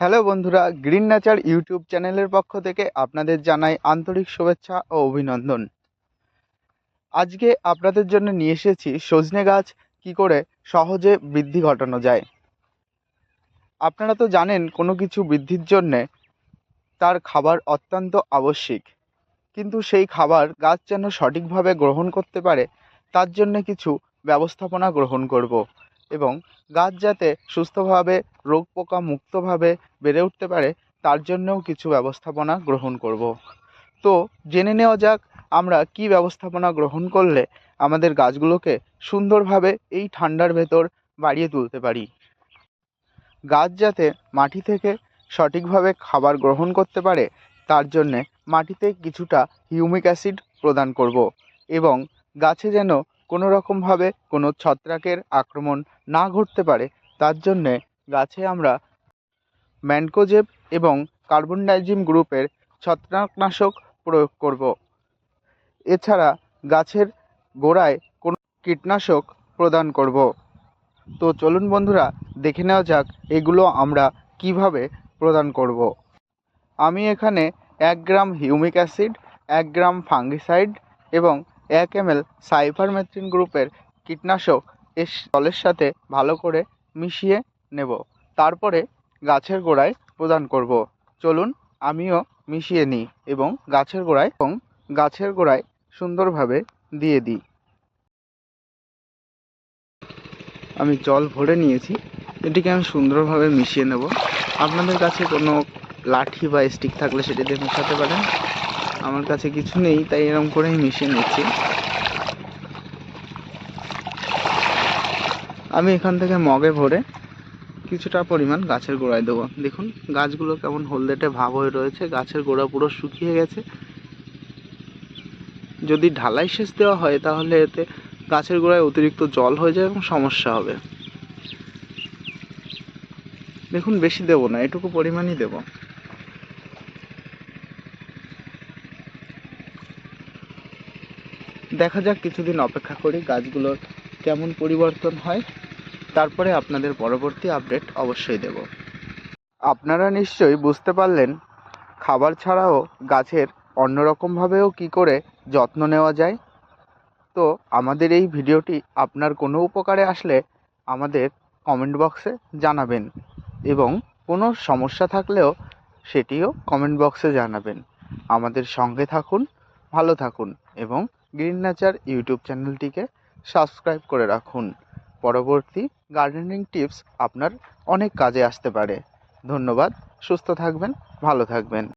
Hello বন্ধুরা, green nature YouTube চ্যানেলের পক্ষ থেকে আপনাদের জানাই আন্তরিক শুভেচ্ছা ও অভিনন্দন। আজকে আপনাদের জন্য নিয়ে এসেছি সজনে গাছ কি করে সহজে বৃদ্ধি ঘটানো যায়। আপনারা তো জানেন কোনো কিছু বৃদ্ধির জন্যে তার খাবার অত্যন্ত আবশ্যিক। কিন্তু সেই খাবার গাছ যেন সঠিকভাবে গ্রহণ করতে পারে, তার জন্য কিছু ব্যবস্থাপনা গ্রহণ করব। এবং গাছ যাতে সুস্থভাবে, রোগ পোকা মুক্তভাবে বেড়ে উঠতে পারে, তার জন্যও কিছু ব্যবস্থাপনা গ্রহণ করব। তো জেনে নেওয়া যাক, আমরা কি ব্যবস্থাপনা গ্রহণ করলে আমাদের গাছগুলোকে সুন্দরভাবে এই ঠান্ডার ভেতর বাড়িয়ে তুলতে পারি? গাছ যাতে মাটি থেকে সঠিকভাবে খাবার গ্রহণ করতে পারে, তার জন্যে মাটিতে কিছুটা হিউমিক অ্যাসিড প্রদান করব এবং গাছে যেন কোনো রকমভাবে কোনো ছত্রাকের আক্রমণ না ঘটতে পারে, তার জন্যে গাছে আমরা ম্যানকোজেব এবং কার্বন ডাইজিম গ্রুপের ছত্রাকনাশক প্রয়োগ করব। এছাড়া গাছের গোড়ায় কোনো কীটনাশক প্রদান করব। তো চলুন বন্ধুরা, দেখে নেওয়া যাক এগুলো আমরা কীভাবে প্রদান করব। আমি এখানে এক গ্রাম হিউমিক অ্যাসিড, এক গ্রাম ফাঙ্গিসাইড এবং এক এমএল সাইফারমেথ্রিন গ্রুপের কীটনাশক এর জলের সাথে ভালো করে মিশিয়ে নেব। তারপরে গাছের গোড়ায় প্রদান করব। চলুন আমিও মিশিয়ে নিই এবং গাছের গোড়ায় এবং গাছের গোড়ায় সুন্দরভাবে দিয়ে দিই। আমি জল ভরে নিয়েছি। এটিকে আমি সুন্দরভাবে মিশিয়ে নেব। আপনাদের কাছে কোনো লাঠি বা স্টিক থাকলে সেটি দিয়ে মেশাতে পারেন। আমার কাছে কিছু নেই, তাই এরকম করেই মিশিয়ে নিচ্ছি। আমি এখান থেকে মগে ভরে কিছুটা পরিমাণ গাছের গোড়ায় দেবো। দেখুন, গাছগুলো কেমন হলদেটে ভাব হয়ে রয়েছে, গাছের গোড়া পুরো শুকিয়ে গেছে। যদি ঢালাই সেচ দেওয়া হয়, তাহলে এতে গাছের গোড়ায় অতিরিক্ত জল হয়ে যায় এবং সমস্যা হবে। দেখুন, বেশি দেবো না, এটুকু পরিমাণই দেবো। দেখা যাক, কিছুদিন অপেক্ষা করি গাছগুলোর কেমন পরিবর্তন হয়। তারপরে আপনাদের পরবর্তী আপডেট অবশ্যই দেব। আপনারা নিশ্চয়ই বুঝতে পারলেন, খাবার ছাড়াও গাছের অন্যরকমভাবেও কি করে যত্ন নেওয়া যায়। তো আমাদের এই ভিডিওটি আপনার কোনো উপকারে আসলে আমাদের কমেন্ট বক্সে জানাবেন এবং কোনো সমস্যা থাকলেও সেটিও কমেন্ট বক্সে জানাবেন। আমাদের সঙ্গে থাকুন, ভালো থাকুন এবং গ্রিন নেচার ইউটিউব চ্যানেলটিকে সাবস্ক্রাইব করে রাখুন। পরবর্তী গার্ডেনিং টিপস আপনার অনেক কাজে আসতে পারে। ধন্যবাদ, সুস্থ থাকবেন, ভালো থাকবেন।